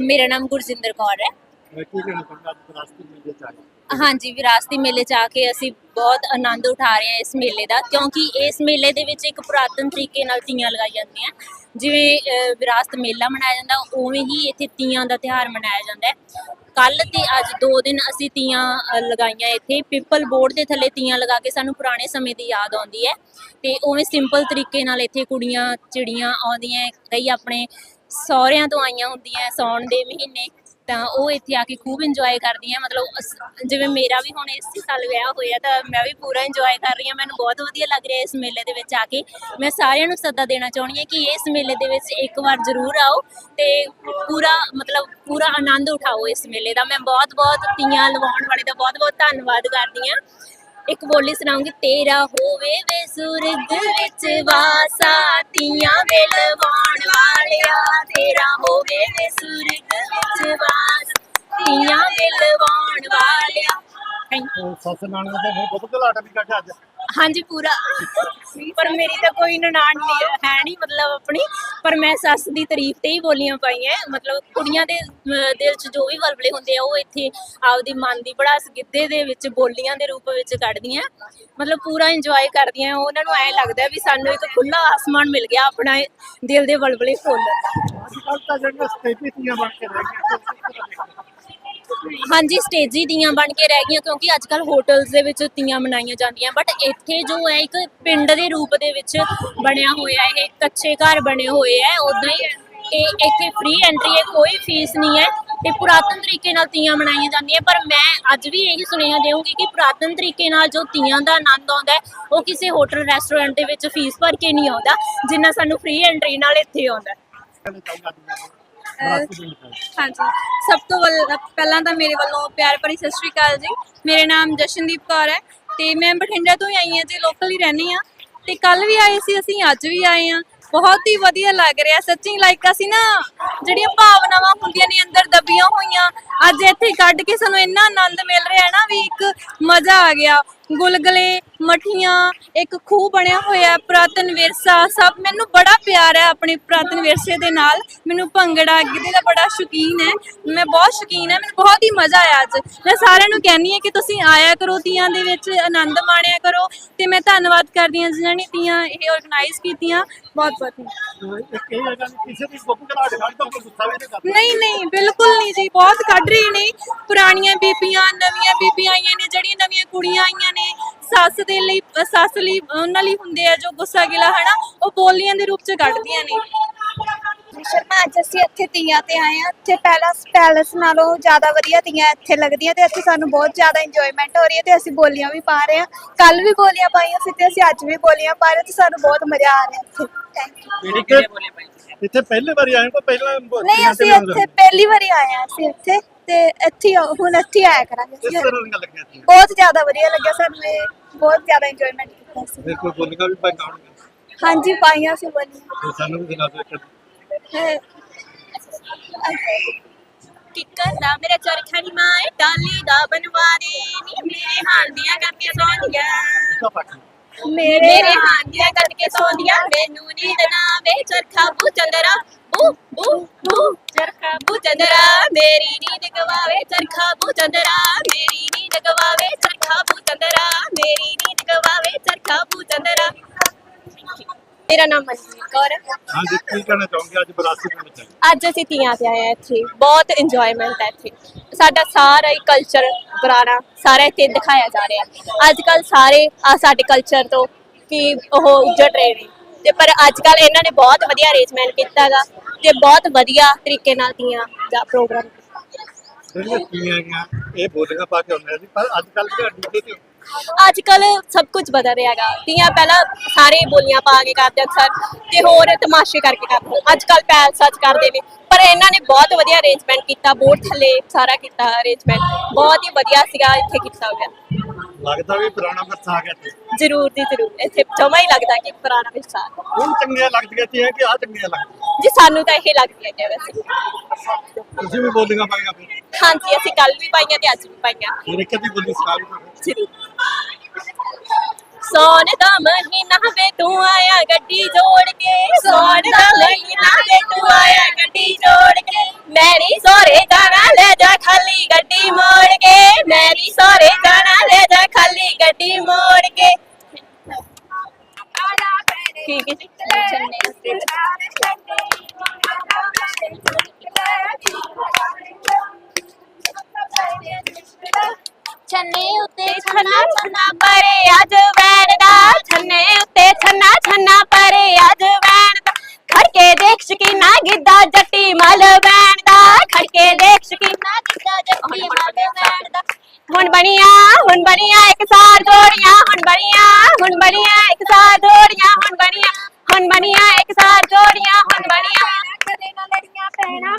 ਮੇਰਾ ਨਾਮ ਗੁਰਜਿੰਦਰ ਕੌਰ ਹੈ। ਹਾਂਜੀ ਵਿਰਾਸਤੀ ਮੇਲੇ 'ਚ ਆ ਕੇ ਅਸੀਂ ਬਹੁਤ ਆਨੰਦ ਉਠਾ ਰਹੇ ਹਾਂ ਇਸ ਮੇਲੇ ਦਾ ਕਿਉਂਕਿ ਇਸ ਮੇਲੇ ਦੇ ਵਿੱਚ ਇੱਕ ਪੁਰਾਤਨ ਤਰੀਕੇ ਨਾਲ ਤੀਆਂ ਲਗਾਈ ਜਾਂਦੀਆਂ ਜਿਵੇਂ ਵਿਰਾਸਤ ਮੇਲਾ ਮਨਾਇਆ ਜਾਂਦਾ ਉਵੇਂ ਹੀ ਇੱਥੇ ਤੀਆਂ ਦਾ ਤਿਉਹਾਰ ਮਨਾਇਆ ਜਾਂਦਾ ਹੈ। ਕੱਲ ਤੇ ਅੱਜ ਦੋ ਦਿਨ ਅਸੀਂ ਤੀਆਂ ਅ, ਲਗਾਈਆਂ ਇੱਥੇ। ਪਿੱਪਲ ਬੋਰਡ ਦੇ ਥੱਲੇ ਤੀਆਂ ਲਗਾ ਕੇ ਸਾਨੂੰ ਪੁਰਾਣੇ ਸਮੇਂ ਦੀ ਯਾਦ ਆਉਂਦੀ ਹੈ। ਤੇ ਉਵੇਂ ਸਿੰਪਲ ਤਰੀਕੇ ਨਾਲ ਇੱਥੇ ਕੁੜੀਆਂ ਚਿੜੀਆਂ ਆਉਂਦੀਆਂ ਕਈ ਆਪਣੇ ਸਹੁਰਿਆਂ ਤੋਂ ਆਈਆਂ ਹੁੰਦੀਆਂ, ਸੌਣ ਦੇ ਮਹੀਨੇ, ਤਾਂ ਉਹ ਇੱਥੇ ਆ ਕੇ ਖੂਬ ਇੰਜੋਏ ਕਰਦੀਆਂ। ਮਤਲਬ ਅਸ- ਜਿਵੇਂ ਮੇਰਾ ਵੀ ਹੁਣ ਇਸ ਸਾਲ ਵਿਆਹ ਹੋਇਆ, ਤਾਂ ਮੈਂ ਵੀ ਪੂਰਾ ਇੰਜੋਏ ਕਰ ਰਹੀ ਹਾਂ। ਮੈਨੂੰ ਬਹੁਤ ਵਧੀਆ ਲੱਗ ਰਿਹਾ ਇਸ ਮੇਲੇ ਦੇ ਵਿੱਚ ਆ ਕੇ। ਮੈਂ ਸਾਰਿਆਂ ਨੂੰ ਸੱਦਾ ਦੇਣਾ ਚਾਹੁੰਦੀ ਹਾਂ ਕਿ ਇਸ ਮੇਲੇ ਦੇ ਵਿੱਚ ਇੱਕ ਵਾਰ ਜ਼ਰੂਰ ਆਓ ਤੇ ਪੂਰਾ, ਮਤਲਬ ਪੂਰਾ ਆਨੰਦ ਉਠਾਓ ਇਸ ਮੇਲੇ ਦਾ। ਮੈਂ ਬਹੁਤ ਬਹੁਤ ਤੀਆਂ ਲਵਾਉਣ ਵਾਲੇ ਦਾ ਬਹੁਤ ਬਹੁਤ ਧੰਨਵਾਦ ਕਰਦੀ ਹਾਂ। ਇੱਕ ਬੋਲੀ ਸੁਣਾਉਂਗੀ, ਤੇਰਾ ਹੋਵੇ ਵੇ ਸੁਰਗ ਵਿੱਚ ਵਾਸਾ, ਤੀਆਂ ਵੇ ਲਵਾਉਣ ਵਾਲਿਆ। ਤੇਰਾ ਹੋਵੇ ਵੇ ਸੁਰਗ ਵਿੱਚ ਵਾਸ, ਤੀਆਂ ਵੇ ਲਵਾਉਣ ਵਾਲਿਆ। ਥੈਂਕ ਉਹ ਸੱਸ ਨਾਲ ਦਾ ਫਿਰ ਬਹੁਤ ਘਲਾਟ ਵੀ ਕੱਢਿਆ ਅੱਜ। ਹਾਂਜੀ ਪੂਰਾ। ਪਰ ਮੇਰੀ ਤਾਂ ਕੋਈ ਨਨਾਣ ਨਹੀਂ ਹੈ ਨਹੀਂ ਮਤਲਬ ਆਪਣੀ। ਪਰ ਮੈਂ ਸੱਸ ਦੀ ਤਾਰੀਫ ਤੇ ਹੀ ਬੋਲੀਆਂ ਪਾਈਆਂ ਮਤਲਬ ਕੁੜੀਆਂ ਦੇ ਅਹ, ਦਿਲ 'ਚ ਜੋ ਵੀ ਵਲਵਲੇ ਹੁੰਦੇ ਆ ਉਹ ਇੱਥੇ ਆਪਦੀ ਮਨ ਦੀ ਭੜਾਸ ਗਿੱਧੇ ਦੇ ਵਿੱਚ ਬੋਲੀਆਂ ਦੇ ਰੂਪ ਵਿੱਚ ਕੱਢਦੀਆਂ ਮਤਲਬ ਪੂਰਾ ਇੰਜੋਏ ਕਰਦੀਆਂ ਉਹਨਾਂ ਨੂੰ ਐ ਲੱਗਦਾ ਵੀ ਸਾਨੂੰ ਇੱਕ ਖੁੱਲਾ ਆਸਮਾਨ ਮਿਲ ਗਿਆ ਆਪਣਾ ਇਹ ਦਿਲ ਦੇ ਵਲਵਲੇ ਖੋਲਣ ਦਾ। ਅੱਜ ਕੱਲ ਤਾਂ ਜਿਹੜੀਆਂ ਸਟੇਪੀ ਬਣ ਕੇ ਰਹਿ ਗਈਆਂ ਹਾਂਜੀ ਸਟੇਜੀ ਦੀਆਂ ਬਣ ਕੇ ਰਹਿ ਗਈਆਂ ਕਿਉਂਕਿ ਅੱਜ ਕੱਲ ਹੋਟਲਸ ਦੇ ਵਿੱਚ ਤੀਆਂ ਮਨਾਈਆਂ ਜਾਂਦੀਆਂ। ਬਟ ਇੱਥੇ ਜੋ ਹੈ, ਇੱਕ ਪਿੰਡ ਦੇ ਰੂਪ ਦੇ ਵਿੱਚ ਬਣਿਆ ਹੋਇਆ ਇਹ ਕੱਚੇ ਘਰ ਬਣੇ ਹੋਏ ਹੈ ਉਦਾਂ ਹੀ ਤੇ ਇੱਥੇ ਫ੍ਰੀ ਐਂਟਰੀ ਹੈ, ਕੋਈ ਫੀਸ ਨਹੀਂ ਹੈ ਤੇ ਪੁਰਾਤਨ ਤਰੀਕੇ ਨਾਲ ਤੀਆਂ ਮਨਾਈਆਂ ਜਾਂਦੀਆਂ ਪਰ ਮੈਂ ਅੱਜ ਵੀ ਇਹੀ ਸੁਨੇਹਾ ਦੇਵਾਂਗੀ ਕਿ ਪੁਰਾਤਨ ਤਰੀਕੇ ਨਾਲ ਜੋ ਤੀਆਂ ਦਾ ਆਨੰਦ ਆਉਂਦਾ ਹੈ, ਉਹ ਕਿਸੇ ਹੋਟਲ ਰੈਸਟੋਰੈਂਟ ਦੇ ਵਿੱਚ ਫੀਸ ਭਰ ਕੇ ਨਹੀਂ ਆਉਂਦਾ, ਜਿੰਨਾ ਸਾਨੂੰ ਫ੍ਰੀ ਐਂਟਰੀ ਨਾਲ ਇੱਥੇ ਆਉਂਦਾ ਹਾਂਜੀ। ਸਭ ਤੋਂ ਵੱਲ- ਪਹਿਲਾਂ ਤਾਂ ਮੇਰੇ ਵੱਲੋਂ ਪਿਆਰ ਭਰੀ ਸਤਿ ਸ਼੍ਰੀ ਅਕਾਲ ਜੀ। ਮੇਰਾ ਨਾਮ ਜਸ਼ਨਦੀਪ ਕੌਰ ਹੈ ਤੇ ਮੈਂ ਬਠਿੰਡਾ ਤੋਂ ਹੀ ਆਈ ਹਾਂ ਜੀ ਲੋਕਲ ਹੀ ਰਹਿੰਦੀ ਹਾਂ। ਤੇ ਕੱਲ ਵੀ ਆਏ ਸੀ ਅਸੀਂ ਅੱਜ ਵੀ ਆਏ ਹਾਂ। ਬਹੁਤ ਹੀ ਵਧੀਆ ਲੱਗ ਰਿਹਾ। ਸੱਚੀ ਲਾਈਕ ਅਸੀਂ ਨਾ ਜਿਹੜੀਆਂ ਭਾਵਨਾਵਾਂ ਹੁੰਦੀਆਂ ਨੇ ਅੰਦਰ ਦਬੀਆਂ ਹੋਈਆਂ, ਅੱਜ ਇੱਥੇ ਕੱਢ ਕੇ ਸਾਨੂੰ ਇੰਨਾ ਆਨੰਦ ਮਿਲ ਰਿਹਾ ਹੈ ਨਾ ਵੀ ਇੱਕ ਮਜ਼ਾ ਆ ਗਿਆ। ਗੁਲਗਲੇ, ਮਠੀਆਂ, ਇੱਕ ਖੂਹ ਬਣਿਆ ਹੋਇਆ ਪੁਰਾਤਨ ਵਿਰਸਾ, ਸਭ ਮੈਨੂੰ ਬੜਾ ਪਿਆਰ ਹੈ ਆਪਣੇ ਪੁਰਾਤਨ ਵਿਰਸੇ ਦੇ ਨਾਲ। ਮੈਨੂੰ ਭੰਗੜਾ ਗਿੱਧੇ ਦਾ ਬੜਾ ਸ਼ੌਕੀਨ ਹੈ, ਮੈਂ ਬਹੁਤ ਸ਼ੌਕੀਨ ਹੈ, ਮੈਨੂੰ ਬਹੁਤ ਹੀ ਮਜ਼ਾ ਆਇਆ ਅੱਜ। ਮੈਂ ਸਾਰਿਆਂ ਨੂੰ ਕਹਿੰਨੀ ਹਾਂ ਕਿ ਤੁਸੀਂ ਆਇਆ ਕਰੋ ਤੀਆਂ ਦੇ ਵਿੱਚ, ਆਨੰਦ ਮਾਣਿਆ ਕਰੋ ਤੇ ਮੈਂ ਧੰਨਵਾਦ ਕਰਦੀ ਹਾਂ ਜਿਨ੍ਹਾਂ ਨੇ ਤੀਆਂ ਇਹ ਆਰਗੇਨਾਈਜ਼ ਕੀਤੀਆਂ। ਬਹੁਤ ਬਹੁਤ ਅਹ ਵੀ ਕਿਸੇ ਘਲਾਟ ਨਹੀਂ ਨਹੀਂ, ਬਿਲਕੁਲ ਨਹੀਂ ਜੀ, ਬਹੁਤ ਕੱਢ ਰਹੀ ਨੇ। ਪੁਰਾਣੀਆਂ ਬੀਬੀਆਂ, ਨਵੀਆਂ ਬੀਬੀਆਂ ਆਈਆਂ ਨੇ, ਜਿਹੜੀਆਂ ਨਵੀਆਂ ਕੁੜੀਆਂ ਆਈਆਂ ਨੇ। ਸੱਸ ਦੇ ਲਈ ਸੱਸ ਲਈ, ਉਹਨਾਂ ਲਈ ਹੁੰਦੇ ਆ ਜੋ ਗੁੱਸਾ ਗਿਲਾ, ਹਨਾ? ਉਹ ਬੋਲੀਆਂ ਦੇ ਰੂਪ ਚ ਕੱਢਦੀਆਂ ਨੇ। ਸ਼ਰਮਾ ਅੱਜ ਅਸੀਂ ਇੱਥੇ ਤੀਆਂ ਤੇ ਆਏ ਆ ਇੱਥੇ ਪੈਲਸ ਪੈਲਸ ਨਾਲੋਂ ਜ਼ਿਆਦਾ ਵਧੀਆ ਤੀਆਂ ਇੱਥੇ ਲੱਗਦੀਆਂ ਤੇ ਇੱਥੇ ਸਾਨੂੰ ਬਹੁਤ ਜ਼ਿਆਦਾ ਇੰਜੋਇਮੈਂਟ ਹੋ ਰਹੀ ਹੈ ਤੇ ਅਸੀਂ ਬੋਲੀਆਂ ਵੀ ਪਾ ਰਹੇ ਆ ਕੱਲ ਵੀ ਬੋਲੀਆਂ ਪਾਈਆਂ ਸੀ ਤੇ ਅਸੀਂ ਅੱਜ ਵੀ ਬੋਲੀਆਂ ਪਾ ਰਹੇ ਤੇ ਸਾਨੂੰ ਬਹੁਤ ਮਜ਼ਾ ਆ ਰਿਹਾ ਇੱਥੇ। ਥੈਂਕ ਯੂ ਇੱਥੇ ਇੱਥੇ ਪਹਿਲੀ ਵਾਰੀ ਆਏ ਕੋ ਪਹਿਲਾਂ ਬ- ਨਹੀਂ ਅਸੀਂ ਇੱਥੇ ਪਹਿਲੀ ਵਾਰੀ ਆਏ ਆ ਅਸੀਂ ਇੱਥੇ ਤੇ ਇੱਥੇ ਹੀ ਹੁਣ ਇੱਥੇ ਹੀ ਆਇਆ ਕਰਾਂਗੇ ਕਿਸ ਅਸੀਂ। ਤਰ੍ਹਾਂ ਦੀਆਂ ਲੱਗੀਆਂ ਸੀ। ਬਹੁਤ ਜ਼ਿਆਦਾ ਵਧੀਆ ਲੱਗਿਆ ਸਾਨੂੰ ਇਹ ਬਹੁਤ ਜ਼ਿਆਦਾ ਇੰਜੋਇਮੈਂਟ ਕੀਤਾ ਸੀ। ਵੀ ਹਾਂਜੀ ਪਾਈਆਂ ਸੀ ਬੋਲੀਆਂ। ਸਾਨੂੰ ਵੀ ਦਿਖਾ ਦਿਓ ਇੱਕ ਇਹ- ਕਿੱਕਰ ਦਾ ਮੇਰਾ ਚਰਖਾ ਨੀ ਮਾਏ ਟਾਲੀ ਦਾ ਬਣਵਾਰੇ ਨੀ ਮੇਰੇ ਹਾਲ ਦੀਆਂ ਕਰਦੀਆਂ ਸੌਂਦੀਆਂ ਦਾ ਪਾਠ ਮੇਰੇ ਮੇਰੇ ਹਾਲ ਦੀਆਂ ਕਰਕੇ ਸੌਂਦੀਆਂ ਮੈਨੂੰ ਨੀਂਦ ਨਾ ਵੇ ਚਰਖਾ ਬੂ ਚੰਦਰਾ ਬੂ ਬੂ ਬੂ ਚਰਖਾ ਬੂ ਚੰਦਰਾ ਮੇਰੀ ਨੀਂਦ ਗਵਾਵੇ ਚਰਖਾ ਬੂ ਚੰਦਰਾ ਮੇਰੀ ਨੀਂਦ ਗਵਾਵੇ ਚਰਖਾ ਬੂ ਚੰਦਰਾ ਮੇਰੀ ਨੀਂਦ ਗਵਾਵੇ ਚਰਖਾ ਬੂ ਚੰਦਰਾ ਮੇਰਾ ਨਾਮ ਮਨਜੀਤ ਕੌਰ ਹੈ ਹਾਂਜੀ ਕੀ ਕਹਿਣਾ ਚਾਹੋਗੇ? ਅੱਜ ਵਿਰਾਸਤੀ ਮੇਲੇ ਚ? ਅੱਜ ਅਸੀਂ ਤੀਆਂ ਤੇ ਆਏ ਹਾਂ ਇੱਥੇ। ਬਹੁਤ ਇੰਜੋਇਮੈਂਟ ਹੈ ਇੱਥੇ। ਸਾਡਾ ਸਾਰਾ ਹੀ ਕਲਚਰ ਪੁਰਾਣਾ ਸਾਰਾ ਇੱਥੇ ਦਿਖਾਇਆ ਜਾ ਰਿਹਾ। ਅੱਜ ਕੱਲ ਸਾਰੇ ਆ ਸਾਡੇ ਕਲਚਰ ਤੋਂ ਕਿ ਉਹ ਉੱਜੜ ਰਹੇ ਨੇ। ਤੇ ਪਰ ਅੱਜ ਕੱਲ ਇਹਨਾਂ ਨੇ ਬਹੁਤ ਵਧੀਆ ਅਰੇਂਜਮੈਂਟ ਕੀਤਾਗਾ ਤੇ ਬਹੁਤ ਵਧੀਆ ਤਰੀਕੇ ਨਾਲ ਤੀਆਂ ਦਾ ਪ੍ਰੋਗਰਾਮ ਜਿਹੜੀਆਂ ਤੀਆਂ ਹੈਗੀਆਂ ਇਹ ਬੋਲੀਆਂ ਪਾ ਕੇ ਹੁੰਦੀਆਂ ਸੀ ਪਰ ਅੱਜ ਕੱਲ ਡੀਜੇ ਤੇ ਅੱਜ ਕੱਲ ਸਭ ਕੁਝ ਬਦਲ ਰਿਹਾਗਾ ਤੀਆਂ ਪਹਿਲਾਂ ਸਾਰੇ ਬੋਲੀਆਂ ਪਾ ਕੇ ਕਰਦੇ ਅਕਸਰ ਤੇ ਹੋਰ ਤਮਾਸ਼ੇ ਕਰਕੇ ਕਰਦੇ। ਅੱਜ ਕੱਲ ਪੈਲ ਸੱਚ ਕਰਦੇ ਨੇ। ਪਰ ਇਹਨਾਂ ਨੇ ਬਹੁਤ ਵਧੀਆ ਅਰੇਂਜਮੈਂਟ ਕੀਤਾ ਬੋਰਡ ਥੱਲੇ ਸਾਰਾ ਕੀਤਾ ਅਰੇਂਜਮੈਂਟ ਬਹੁਤ ਹੀ ਵਧੀਆ ਸੀਗਾ ਇੱਥੇ ਕੀਤਾ ਹੋਇਆ। ਲੱਗਦਾ ਵੀ ਪੁਰਾਣਾ ਵਿਰਸਾ ਆ ਗਿਆ ਤੇ ਜ਼ਰੂਰ ਦੀ ਜ਼ਰੂਰ। ਇੱਥੇ ਜਮਾ ਹੀ ਲੱਗਦਾ ਕਿ ਪੁਰਾਣਾ ਵਿਰਸਾ। ਹੁਣ ਚੰਗੀਆਂ ਲੱਗਦੀਆਂ ਤੀਆਂ ਕਿ ਆ ਚੰਗੀਆਂ ਲੱਗਦੀਆਂ? ਜੀ ਸਾਨੂੰ ਤਾਂ ਇਹ ਲੱਗਦੀ ਹੈ ਵੈਸੇ। ਤੁਸੀਂ ਵੀ ਬੋਲੀਆਂ ਪਾਈਆਂ ਫਿਰ? ਹਾਂਜੀ ਅਸੀਂ ਕੱਲ ਵੀ ਪਾਈਆਂ ਤੇ ਅੱਜ ਵੀ ਪਾਈਆਂ। ਇੱਕ ਅੱਧੀ ਬੋਲੀ ਸਿਖਾ। सोन का महीना तू आया गड्डी जोड़ के। सोन का महीना तू आया गड्डी मेरी सोरे का खाली गड्डी मोड़ के। मेरी सोरे ਮਲ ਬੈਣ ਦਾ ਖੜਕੇ ਦੇਖ ਸ਼ਕੀਨਾ ਦਿੱਤਾ ਜੱਫੀ ਮਲ ਬੈਣ ਦਾ ਹੁਣ ਬਣੀਆਂ ਹੁਣ ਬਣੀਆਂ ਇੱਕ ਸਾਰ ਜੋੜੀਆਂ ਹੁਣ ਬਣੀਆਂ ਹੁਣ ਬਣੀਆਂ ਇੱਕ ਸਾਰ ਜੋੜੀਆਂ ਹੁਣ ਬਣੀਆਂ ਹੁਣ ਬਣੀਆਂ ਇੱਕ ਸਾਰ ਜੋੜੀਆਂ ਹੁਣ ਬਣੀਆਂ। ਕਦੇ ਨਾ ਲੜੀਆਂ ਪੈਣਾ।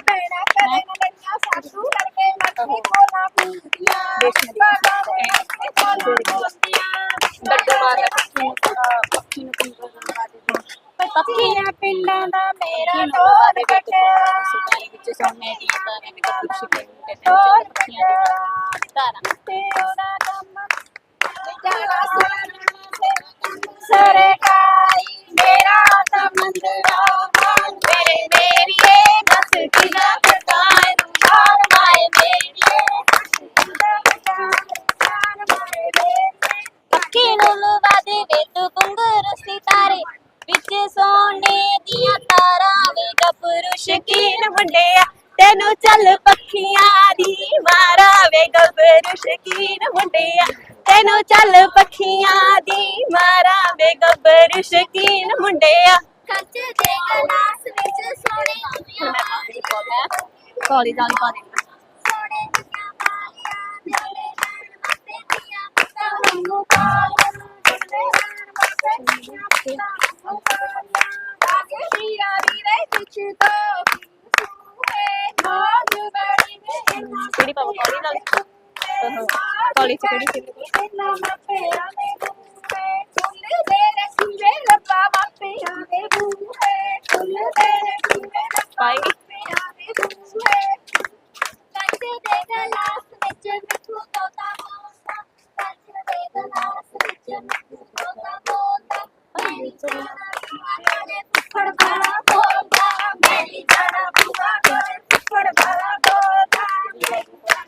ਸੋਨੇ ਦੀਆਂ ਤਾਰਾਂ ਵੇ ਗੱਭਰੂ ਸ਼ਕੀਨ ਮੁੰਡਿਆ ਤੈਨੂੰ ਚੱਲ ਪੱਖੀਆਂ ਦੀ ਮਾਰਾ ਵੇ ਗੱਭਰੂ ਸ਼ਕੀਨ ਮੁੰਡਿਆ ਤੈਨੂੰ ਚੱਲ ਪੱਖੀਆਂ ਦੀ ਮਾਰਾ ਵੇ ਗੱਭਰੂ ਸ਼ਕੀਨ ਮੁੰਡਿਆ। ਕੱਚ ਦੇ ਗਲਾਸ ਵਿੱਚ ਸੋਨੇ ਪਾਣੀ ਪਾਉਂਦਾ ਕਾਲੀ ਦਾਲ ਪਾ ਸੋਨੇ ਦੀਆਂ ਬਾਲੀਆਂ ਮੇਰੇ ਨਾਲ ਮੱਤੇ ਦੀਆਂ ਤਾਂ ਹੰਗੂ ਕਾਲ ਮੇਰੇ ਨਾਲ ਮੱਤੇ ਦੀਆਂ Kali, kali, kali.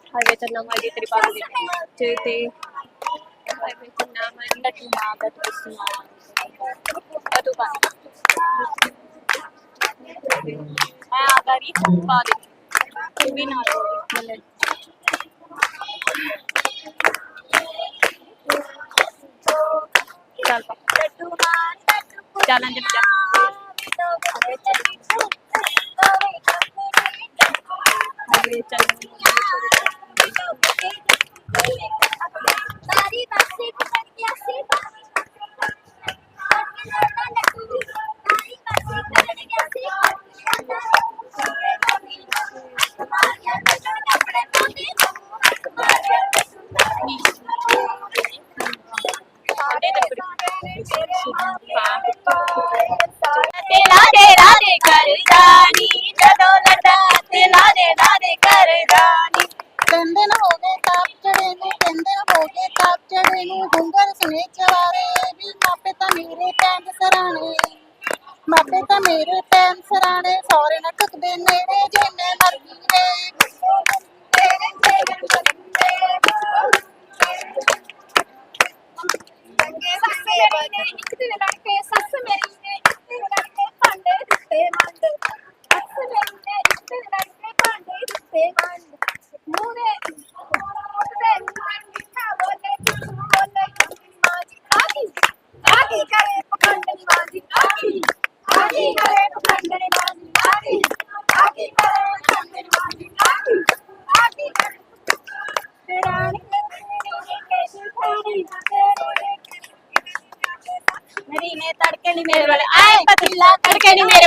ਹਾਈਵੇ ਤੇ ਨਾਮ ਆਈਡੀ ਤੇਰੀ ਪਾਸ ਦੀ ਤੇ ਤੇ ਹਾਈਵੇ ਤੇ ਨਾਮ ਆਈਡੀ ਦਾ ਟੂ ਮਾਪ ਦਾ ਤੂੰ ਸੁਣਾ ਅਤੂ ਪਾ ਆ ਆਦਾਰੀ ਪਾ ਦੇ ਤੂੰ ਵੀ ਨਾਲ ਮਲੇ ਚੱਲ ਪਾ। ਚੱਲ ਅੰਦਰ ਜਾ। Bye. anime